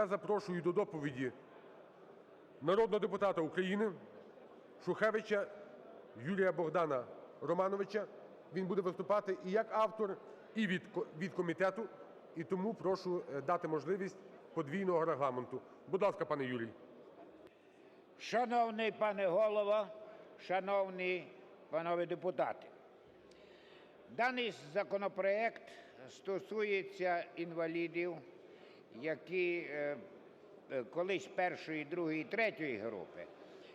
я запрошую до доповіді народного депутата України Шухевича Юрія-Богдана Романовича. Він буде виступати і як автор, і від від комітету. І тому прошу е, дати можливість подвійного регламенту. Будь ласка, пане Юрій. Шановний пане голово, шановні панове депутати, даний законопроект стосується інвалідів, які е, е, колись першої, другої, третьої групи,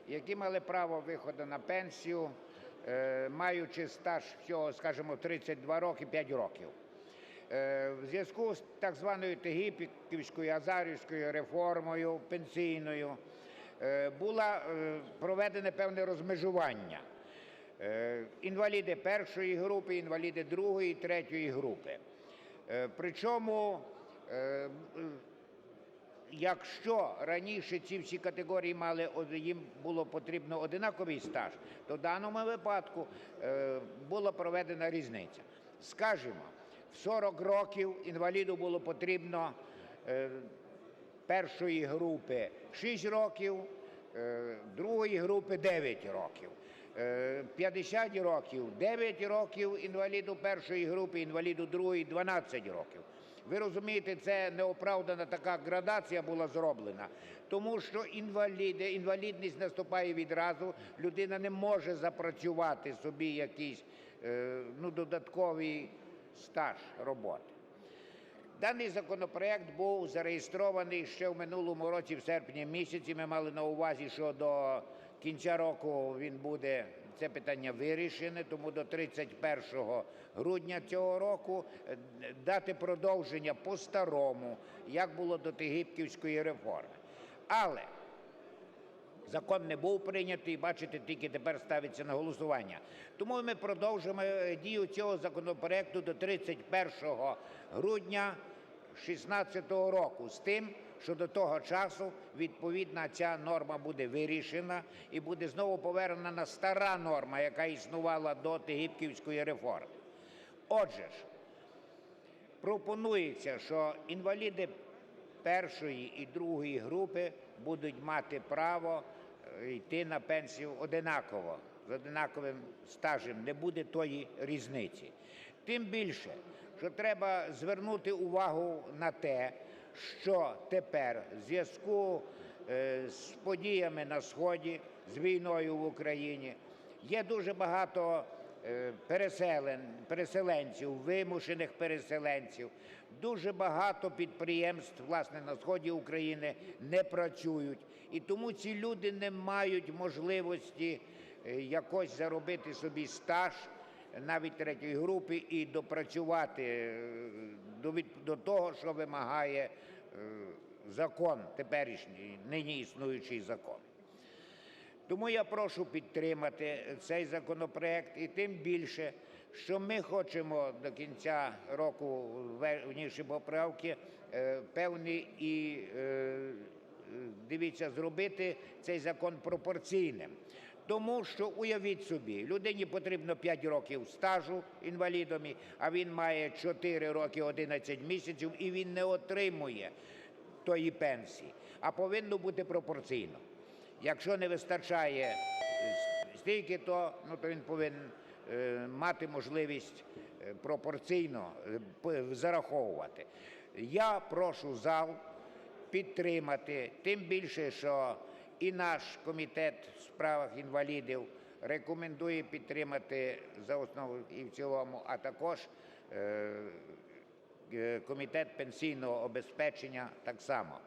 які мали право виходу на пенсію, е, маючи стаж всього, скажімо, 32 роки, 5 років. В зв'язку з так званою Тегіпівською Азарівською реформою пенсійною було проведене певне розмежування. Інваліди першої групи, інваліди другої, третьої групи. Причому, якщо раніше ці всі категорії мали їм було потрібно одинаковий стаж, то в даному випадку е, була проведена різниця. Скажімо, в 40 років інваліду було потрібно е, першої групи 6 років, е, другої групи 9 років. Е, 50 років 9 років інваліду першої групи, інваліду другої 12 років. Ви розумієте, це неоправдана така градація була зроблена, тому що інваліди, інвалідність наступає відразу, людина не може запрацювати собі якийсь е, ну, додатковий стаж роботи. Даний законопроект був зареєстрований ще в минулому році, в серпні місяці. Ми мали на увазі, що до кінця року він буде це питання вирішене, тому до 31 грудня цього року е, дати продовження по-старому, як було до Тегипківської реформи. Але Закон не був прийнятий, бачите, тільки тепер ставиться на голосування. Тому ми продовжимо е, дію цього законопроекту до 31 грудня 2016 року з тим, що до того часу відповідна ця норма буде вирішена і буде знову повернена на стара норма, яка існувала до Тегипківської реформи. Отже ж, пропонується, що інваліди першої і другої групи будуть мати право е, йти на пенсію одинаково, з одинаковим стажем, не буде тої різниці. Тим більше, що треба звернути увагу на те, що тепер в зв'язку е, з подіями на Сході, з війною в Україні, є дуже багато е, переселен, переселенців, вимушених переселенців. Дуже багато підприємств, власне, на сході України не працюють. І тому ці люди не мають можливості е, якось заробити собі стаж навіть третьої групи і допрацювати е, до, до того, що вимагає е, закон, теперішній, нині існуючий закон. Тому я прошу підтримати цей законопроект і тим більше, що ми хочемо до кінця року внісши поправки е, певні і е, е, дивіться, зробити цей закон пропорційним. Тому що уявіть собі, людині потрібно 5 років стажу інвалідом, а він має 4 роки 11 місяців і він не отримує тої пенсії, а повинно бути пропорційно. Якщо не вистачає стільки, то, ну, то він повинен е, мати можливість е, пропорційно е, зараховувати. Я прошу зал підтримати, тим більше, що і наш комітет в справах інвалідів рекомендує підтримати за основу і в цілому, а також е, е, комітет пенсійного обезпечення так само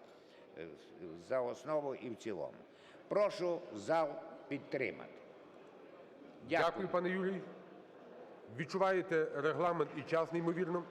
е, за основу і в цілому. Прошу зал підтримати. Дякую, пане Юрій. Відчуваєте регламент і час, неймовірно.